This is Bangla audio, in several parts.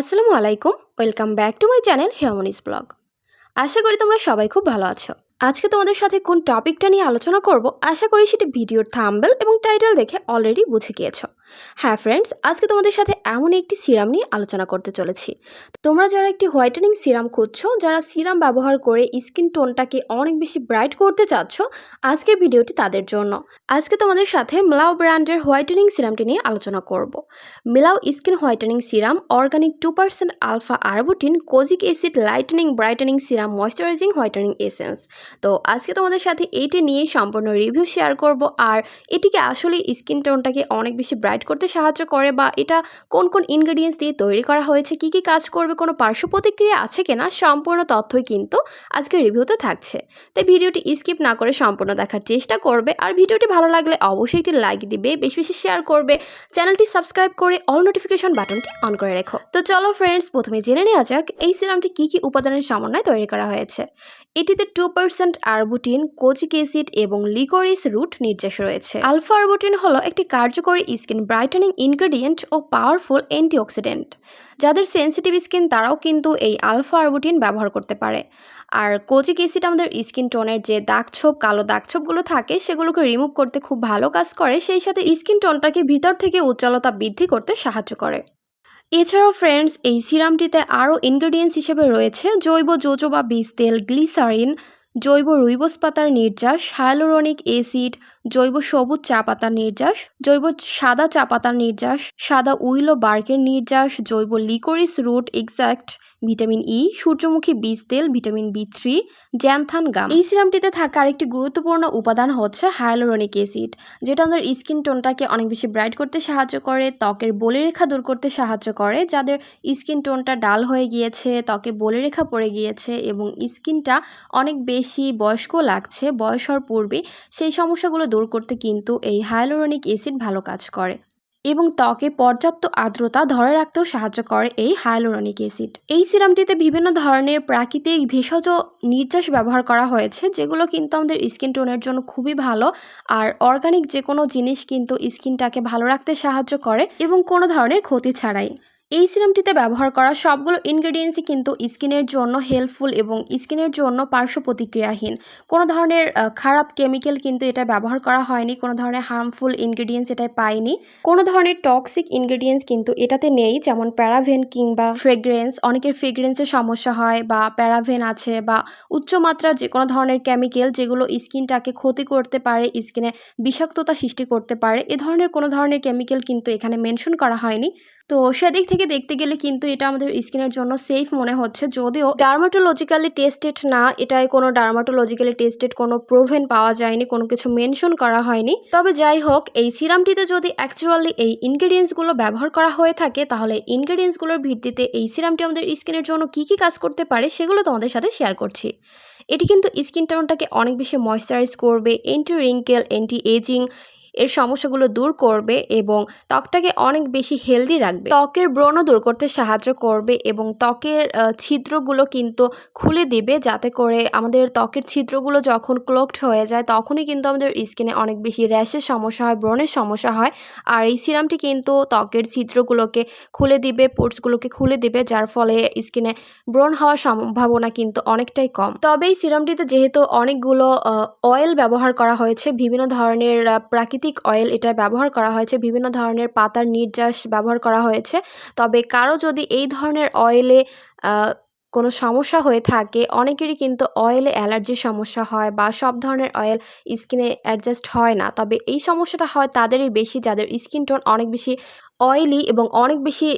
আসসালামু আলাইকুম, welcome back to my channel Hemnis blog. আশা করি তোমরা সবাই খুব ভালো আছো। আজকে তোমাদের সাথে কোন টপিকটা নিয়ে আলোচনা করব, আশা করি সেটা ভিডিওর থাম্বেল এবং টাইটেল দেখে অলরেডি বুঝে গিয়েছো। হ্যাঁ ফ্রেন্ডস আজকে তোমাদের সাথে এমন একটি সিরাম নিয়ে আলোচনা করতে চলেছি। তোমরা যারা একটি হোয়াইটেনিং সিরাম খুঁজছো, যারা সিরাম ব্যবহার করে স্কিন টোনটাকে অনেক বেশি ব্রাইট করতে চাচ্ছ, আজকের ভিডিওটি তাদের জন্য। আজকে তোমাদের সাথে মিলাও ব্র্যান্ডের হোয়াইটেনিং সিরামটি নিয়ে আলোচনা করব। মিলাও skin whitening serum organic two percent alpha arbutin kojic acid lightening brightening serum moisturising whitening essence তো আজকে তোমাদের সাথে এইটি নিয়ে সম্পূর্ণ রিভিউ শেয়ার করব, আর এটিকে আসলে স্কিন টোনটাকে অনেক বেশি ব্রাইট করতে সাহায্য করে বা এটা কোন কোন ইনগ্রেডিয়েন্টস দিয়ে তৈরি করা হয়েছে, কি কি কাজ করবে, কোনো পার্শ্ব প্রতিক্রিয়া আছে কিনা সম্পূর্ণ তথ্যই কিন্তু আজকের রিভিউতে থাকছে। তাই ভিডিওটি স্কিপ না করে সম্পূর্ণ দেখার চেষ্টা করবে আর ভিডিওটি ভালো লাগলে অবশ্যই একটি লাইক দিবে, বেশি বেশি শেয়ার করবে চ্যানেলটি সাবস্ক্রাইব করে অল নোটিফিকেশন বাটনটি অন করে রেখো। তো চলো ফ্রেন্ডস প্রথমে জেনে নেওয়া যাক এই সিরামটি কী কী উপাদানের সমন্বয়ে তৈরি করা হয়েছে। এটিতে two percent arbutin kojic acid এবং লিকোরিস রুট নির্যাস রয়েছে। আলফা আরবুটিন হলো একটি কার্যকরী স্কিন ব্রাইটেনিং ইনগ্রেডিয়েন্ট ও পাওয়ারফুল অ্যান্টিঅক্সিডেন্ট যাদের সেন্সিটিভ স্কিন তারাও কিন্তু এই আলফা আরবুটিন ব্যবহার করতে পারে। আর কোজিক অ্যাসিড আমাদের স্কিন টোনের যে দাগছোপ কালো দাগছোপগুলো থাকে, সেগুলোকে রিমুভ করতে খুব ভালো কাজ করে, সেই সাথে স্কিন টোনটাকে ভিতর থেকে উজ্জ্বলতা বৃদ্ধি করতে সাহায্য করে। এছাড়াও ফ্রেন্ডস এই সিরামটিতে আরও ইনগ্রেডিয়েন্টস হিসেবে রয়েছে, জৈব জোজোবা বীজ তেল গ্লিসারিন জৈব রুইবস পাতার নির্যাস, হায়ালোরনিক অ্যাসিড, জৈব সবুজ চা পাতার নির্যাস, জৈব সাদা চা পাতার নির্যাস, সাদা উইলো বার্কের নির্যাস, জৈব liquorice root extract vitamin E সূর্যমুখী বীজ তেল, vitamin B three xanthan gum. এই সিরামটিতে থাকা আরেকটি গুরুত্বপূর্ণ উপাদান হচ্ছে হায়ালোরনিক অ্যাসিড, যেটা আমাদের স্কিন টোনটাকে অনেক বেশি ব্রাইট করতে সাহায্য করে, ত্বকের বলিরেখা দূর করতে সাহায্য করে, যাদের স্কিন টোনটা ডাল হয়ে গিয়েছে, ত্বকে বলিরেখা পড়ে গিয়েছে এবং স্কিনটা অনেক বেশি বয়স্ক লাগছে, বয়স হওয়ার পূর্বে সেই সমস্যাগুলো দূর করতে কিন্তু এই হায়ালোরনিক অ্যাসিড ভালো কাজ করে। এবং ত্বকে পর্যাপ্ত আর্দ্রতা ধরে রাখতেও সাহায্য করে এই হায়ালুরনিক অ্যাসিড। এই সিরামটিতে বিভিন্ন ধরনের প্রাকৃতিক ভেষজ নির্যাস ব্যবহার করা হয়েছে, যেগুলো কিন্তু আমাদের স্কিন টোনের জন্য খুবই ভালো আর অর্গানিক যে কোনো জিনিস কিন্তু স্কিনটাকে ভালো রাখতে সাহায্য করে এবং কোনো ধরনের ক্ষতি ছাড়াই। এই সিরামটিতে ব্যবহার করা সবগুলো ইনগ্রেডিয়েন্টসই কিন্তু স্কিনের জন্য হেল্পফুল এবং স্কিনের জন্য পার্শ্ব প্রতিক্রিয়াহীন। কোনো ধরনের খারাপ কেমিক্যাল কিন্তু এটা ব্যবহার করা হয়নি, কোনো ধরনের হার্মফুল ইনগ্রেডিয়েন্টস এটায় পাইনি। কোনো ধরনের টক্সিক ইনগ্রেডিয়েন্টস কিন্তু এটাতে নেই, যেমন প্যারাভেন কিংবা ফ্রেগ্রেন্স অনেকের ফ্রেগ্রেন্সের সমস্যা হয় বা প্যারাভেন আছে বা উচ্চমাত্রার যে কোনো ধরনের কেমিক্যাল যেগুলো স্কিনটাকে ক্ষতি করতে পারে, স্কিনে বিষাক্ততা সৃষ্টি করতে পারে, এ ধরনের কোনো ধরনের কেমিক্যাল কিন্তু এখানে মেনশন করা হয়নি। তো সেদিক থেকে দেখতে গেলে কিন্তু এটা আমাদের স্কিনের জন্য সেফ মনে হচ্ছে। যদিও ডার্মাটোলজিক্যালি টেস্টেড না এটায় কোনো ডার্মাটোলজিক্যালি টেস্টেড কোনো প্রোভেন পাওয়া যায়নি, কোনো কিছু মেনশন করা হয়নি। তবে যাই হোক, এই সিরামটিতে যদি অ্যাকচুয়ালি এই ইনগ্রেডিয়েন্টসগুলো ব্যবহার করা হয়ে থাকে, তাহলে ইনগ্রেডিয়েন্টসগুলোর ভিত্তিতে এই সিরামটি আমাদের স্কিনের জন্য কী কী কাজ করতে পারে সেগুলো তোমাদের সাথে শেয়ার করছি। এটি কিন্তু স্কিন টোনটাকে অনেক বেশি ময়শ্চারাইজ করবে এন্টি রিঙ্কেল এন্টি এজিং এর সমস্যাগুলো দূর করবে এবং ত্বকটাকে অনেক বেশি হেলদি রাখবে। ত্বকের ব্রণ দূর করতে সাহায্য করবে এবং ত্বকের ছিদ্রগুলো কিন্তু খুলে দিবে যাতে করে আমাদের ত্বকের ছিদ্রগুলো যখন ক্লোকড হয়ে যায় তখনই কিন্তু আমাদের স্কিনে অনেক বেশি র্যাশের সমস্যা হয়, ব্রণের সমস্যা হয়। আর এই সিরামটি কিন্তু ত্বকের ছিদ্রগুলোকে খুলে দিবে পোর্টসগুলোকে খুলে দিবে, যার ফলে স্কিনে ব্রণ হওয়ার সম্ভাবনা কিন্তু অনেকটাই কম। তবে এই সিরামটিতে যেহেতু অনেকগুলো অয়েল ব্যবহার করা হয়েছে, বিভিন্ন ধরনের প্রাকৃতিক প্রাকৃতিক অয়েল এটা ব্যবহার করা হয়েছে, বিভিন্ন ধরনের পাতার নির্যাস ব্যবহার করা হয়েছে। তবে কারও যদি এই ধরনের অয়েলে কোনো সমস্যা হয়ে থাকে, অনেকেরই কিন্তু অয়েলে অ্যালার্জির সমস্যা হয় বা সব ধরনের অয়েল স্কিনে অ্যাডজাস্ট হয় না। তবে এই সমস্যাটা হয় তাদেরই বেশি, যাদের স্কিন টোন অনেক বেশি অয়েলি এবং অনেক বেশি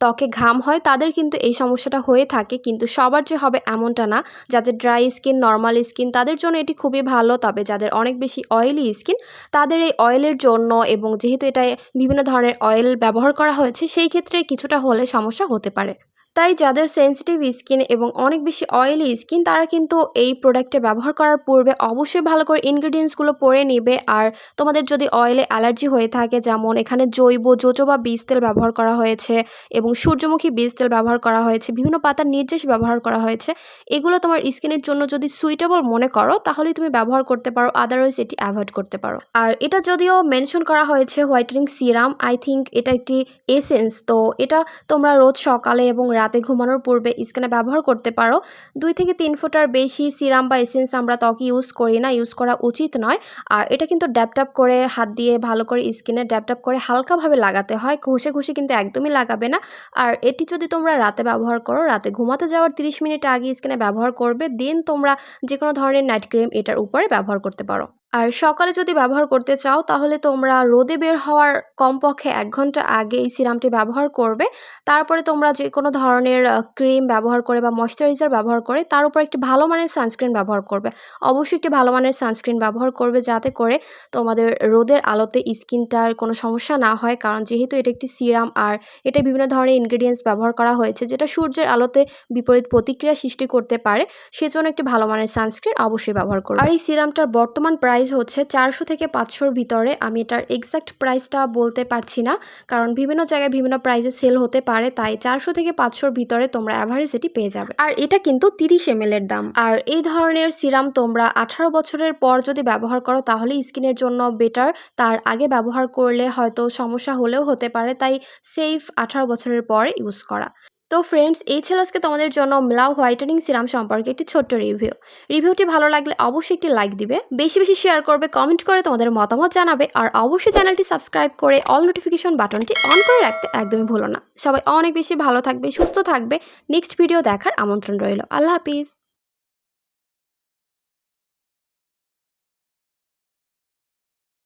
ত্বকে ঘাম হয়, তাদের কিন্তু এই সমস্যাটা হয়ে থাকে। কিন্তু সবার যে হবে এমনটা না, যাদের ড্রাই স্কিন নর্মাল স্কিন তাদের জন্য এটি খুবই ভালো। তবে যাদের অনেক বেশি অয়েলি স্কিন তাদের এই অয়েলের জন্য এবং যেহেতু এটায় বিভিন্ন ধরনের অয়েল ব্যবহার করা হয়েছে, সেই ক্ষেত্রে কিছুটা হলে সমস্যা হতে পারে। তাই যাদের সেনসিটিভ স্কিন এবং অনেক বেশি অয়েলি স্কিন তারা কিন্তু এই প্রোডাক্টটা ব্যবহার করার পূর্বে অবশ্যই ভালো করে ইনগ্রিডিয়েন্টসগুলো পরে নেবে। আর তোমাদের যদি অয়েলে অ্যালার্জি হয়ে থাকে, যেমন এখানে জৈব জোজোবা বীজ তেল ব্যবহার করা হয়েছে এবং সূর্যমুখী বীজ তেল ব্যবহার করা হয়েছে, বিভিন্ন পাতার নির্দেশ ব্যবহার করা হয়েছে, এগুলো তোমার স্কিনের জন্য যদি সুইটেবল মনে করো, তাহলেই তুমি ব্যবহার করতে পারো আদারওয়াইজ এটি অ্যাভয়েড করতে পারো। আর এটা যদিও মেনশন করা হয়েছে হোয়াইটেনিং সিরাম আই থিঙ্ক এটা একটি এসেন্স তো এটা তোমরা রোজ সকালে এবং রাতে ঘুমানোর পূর্বে স্কিনে ব্যবহার করতে পারো। দুই থেকে তিন ফুটার বেশি সিরাম বা এসেন্স আমরা ত্বকে ইউজ করি না, ইউজ করা উচিত নয়। আর এটা কিন্তু ড্যাপটাপ করে হাত দিয়ে ভালো করে স্কিনে ড্যাপটাপ করে হালকাভাবে লাগাতে হয়, ঘষে ঘষে কিন্তু একদমই লাগাবে না। আর এটি যদি তোমরা রাতে ব্যবহার করো, রাতে ঘুমাতে যাওয়ার তিরিশ মিনিট আগে স্কিনে ব্যবহার করবে, দেন তোমরা যে কোনো ধরনের নাইট ক্রিম এটার উপরে ব্যবহার করতে পারো। আর সকালে যদি ব্যবহার করতে চাও, তাহলে তোমরা রোদে বের হওয়ার কমপক্ষে এক ঘণ্টা আগে এই সিরামটি ব্যবহার করবে। তারপরে তোমরা যে কোনো ধরনের ক্রিম ব্যবহার করে বা ময়শ্চারাইজার ব্যবহার করে, তার উপর একটি ভালো মানের সানস্ক্রিন ব্যবহার করবে। অবশ্যই একটি ভালো মানের সানস্ক্রিন ব্যবহার করবে যাতে করে তোমাদের রোদের আলোতে স্কিনটার কোনো সমস্যা না হয়। কারণ যেহেতু এটা একটি সিরাম আর এটা বিভিন্ন ধরনের ইনগ্রিডিয়েন্টস ব্যবহার করা হয়েছে, যেটা সূর্যের আলোতে বিপরীত প্রতিক্রিয়া সৃষ্টি করতে পারে, সেজন্য একটি ভালো মানের সানস্ক্রিন অবশ্যই ব্যবহার করবে। আর এই সিরামটার বর্তমান প্রাইস হচ্ছে চারশো থেকে পাঁচশোর ভিতরে। আমি এটার এক্সাক্ট প্রাইসটা বলতে পারছি না, কারণ বিভিন্ন জায়গায় বিভিন্ন প্রাইসে সেল হতে পারে, তাই চারশো থেকে পাঁচশোর ভিতরে তোমরা অ্যাভারেজ এটি পেয়ে যাবে। আর এটা কিন্তু তিরিশ এম এর দাম। আর এই ধরনের সিরাম তোমরা আঠারো বছরের পর যদি ব্যবহার করো, তাহলে স্কিনের জন্য বেটার তার আগে ব্যবহার করলে হয়তো সমস্যা হলেও হতে পারে, তাই সেফ আঠারো বছরের পর ইউজ করা। তো ফ্রেন্ডস এই ছিল আজকে তোমাদের জন্য ম্লাউ হোয়াইটেনিং সিরাম সম্পর্কে একটি ছোট্ট রিভিউ রিভিউটি ভালো লাগলে অবশ্যই একটি লাইক দিবে, বেশি বেশি শেয়ার করবে কমেন্ট করে তোমাদের মতামত জানাবে, আর অবশ্যই চ্যানেলটি সাবস্ক্রাইব করে অল নোটিফিকেশন বাটনটি অন করে রাখতে একদমই ভুলো না। সবাই অনেক বেশি ভালো থাকবে, সুস্থ থাকবে। নেক্সট ভিডিও দেখার আমন্ত্রণ রইল। আল্লাহ হাফিজ।